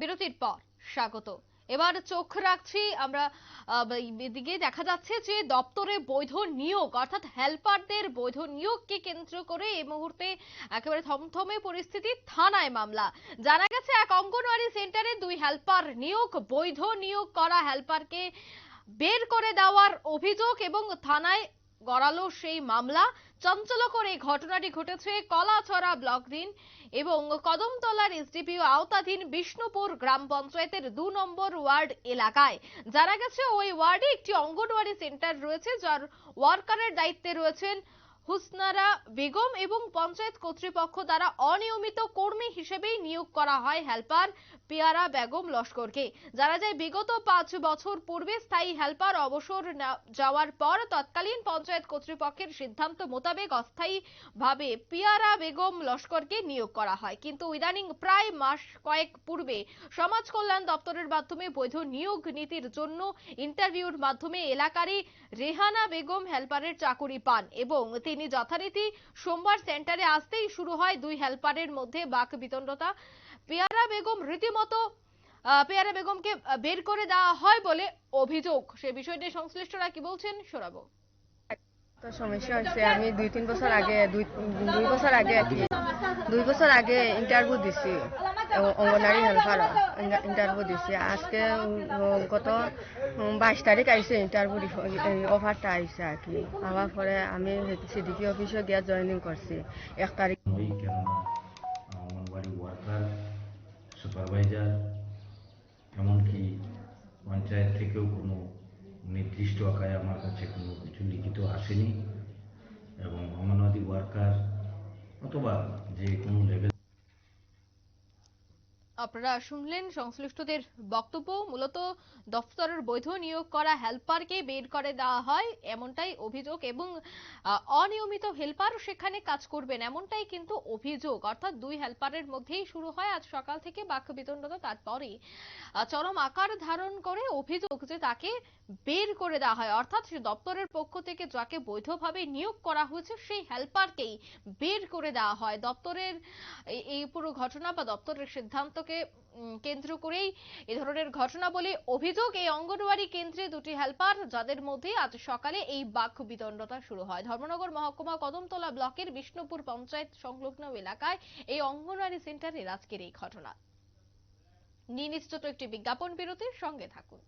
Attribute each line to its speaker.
Speaker 1: বিরতির পর, স্বাগত। এবার চোখ রাখছি, আমরা এদিকে দেখা যাচ্ছে যে দপ্তরে বৈধ নিয়োগ, অর্থাৎ হেল্পারদের বৈধ নিয়োগকে কেন্দ্র করে এই মুহূর্তে একেবারে থমথমে পরিস্থিতি, থানায় মামলা। জানা গেছে এক অঙ্গনওয়াড়ি সেন্টারে দুই হেল্পার নিয়োগ, বৈধ নিয়োগ করা হেল্পারকে বের করে দেওয়ার অভিযোগ এবং থানায় গড়ালো সেই মামলা। চঞ্চলকর এই ঘটনাটি ঘটেছে কলাছড়া ব্লকধীন এবং কদমতলার এসডিপিও আওতাধীন বিষ্ণুপুর গ্রাম পঞ্চায়েতের দু নম্বর ওয়ার্ড এলাকায়। জানা গেছে, ওই ওয়ার্ডে একটি অঙ্গনওয়াড়ি সেন্টার রয়েছে, যার ওয়ার্কারের দায়িত্বে রয়েছেন হুসনারা বেগম এবং পঞ্চায়েত কর্তৃপক্ষ দ্বারা অনিয়মিত কর্মী হিসেবেই নিয়োগ করা হয় হেলপার পেয়ারা বেগম লস্করকে। জানা যায়, বিগত পাঁচ বছর পূর্বে স্থায়ী হেলপার অবসর যাওয়ার পর তৎকালীন পঞ্চায়েত কর্তৃপক্ষের সিদ্ধান্ত মোতাবেক অস্থায়ী ভাবে পিয়ারা বেগম লস্করকে নিয়োগ করা হয়। কিন্তু ইদানিং প্রায় মাস কয়েক পূর্বে সমাজ কল্যাণ দপ্তরের মাধ্যমে বৈধ নিয়োগ নীতির জন্য ইন্টারভিউর মাধ্যমে এলাকারই রেহানা বেগম হেলপারের চাকুরি পান এবং তিনি যথারীতি সোমবার সেন্টারে আসতেই শুরু হয় দুই হেল্পারের মধ্যে বাক বিতণ্ডতা। পেয়ারা বেগম রীতিমতো পেয়ারা বেগমকে বের করে দেওয়া হয় বলে অভিযোগ। সে বিষয়টি সংশ্লিষ্টরা কি বলছেন শোনাবো।
Speaker 2: সমস্যা হয়েছে। আমি দুই তিন বছর আগে, দুই বছর আগে, দুই বছর আগে ইন্টারভিউ দিছি। অঙ্গনারী হেল্পার ইন্টারভিউ দিছি। আজকে গত বাইশ তারিখ আইছে ইন্টারভিউ অফারটা আইছে আর কি। আবার পরে আমি সিডিপি অফিসে গিয়ে জয়েনিং করছি। এক তারিখ
Speaker 3: অঙ্গনবাড়ি ওয়ার্কার, সুপারভাইজার, এমনকি পঞ্চায়েত থেকেও কোনো নির্দিষ্ট আকারে আমার কাছে কোনো কিছু লিখিত আসেনি। এবং অঙ্গনওয়াড়ি ওয়ার্কার অথবা যে কোনো লেভেল
Speaker 1: আপনারা শুনলেন সংশ্লিষ্টদের বক্তব্য। মূলত দফতরের বৈধ নিয়োগ করা হেল্পারকে বের করে দেওয়া হয়, এমনটাই অভিযোগ এবং অনিয়মিত হেল্পার সেখানে কাজ করবেন, এমনটাই কিন্তু অভিযোগ। অর্থাৎ দুই হেল্পারের মধ্যেই শুরু হয় আজ সকাল থেকে বাক্য বিতণ্ডতা তারপরে চরম আকার ধারণ করে অভিযোগ যে তাকে বের করে দেওয়া হয়। অর্থাৎ সে দপ্তরের পক্ষ থেকে যাকে বৈধভাবে নিয়োগ করা হয়েছে, সেই হেল্পারকেই বের করে দেওয়া হয়। দপ্তরের এই- এই পুরো ঘটনা বা দপ্তরের সিদ্ধান্তকে উম, কেন্দ্র করেই এ ধরনের ঘটনা বলে অভিযোগ। এই অঙ্গনওয়াড়ি কেন্দ্রে দুটি হেলপার যাদের মধ্যে আজ সকালে এই বাক্য বিতণ্ডতা শুরু হয়। ধর্মনগর মহকুমা কদমতলা ব্লকের বিষ্ণুপুর পঞ্চায়েত সংলগ্ন এলাকায় এই অঙ্গনওয়াড়ি সেন্টারের আজকের এই ঘটনা। নিয়ে নিশ্চিত একটি বিজ্ঞাপন বিরতির সঙ্গে থাকুন।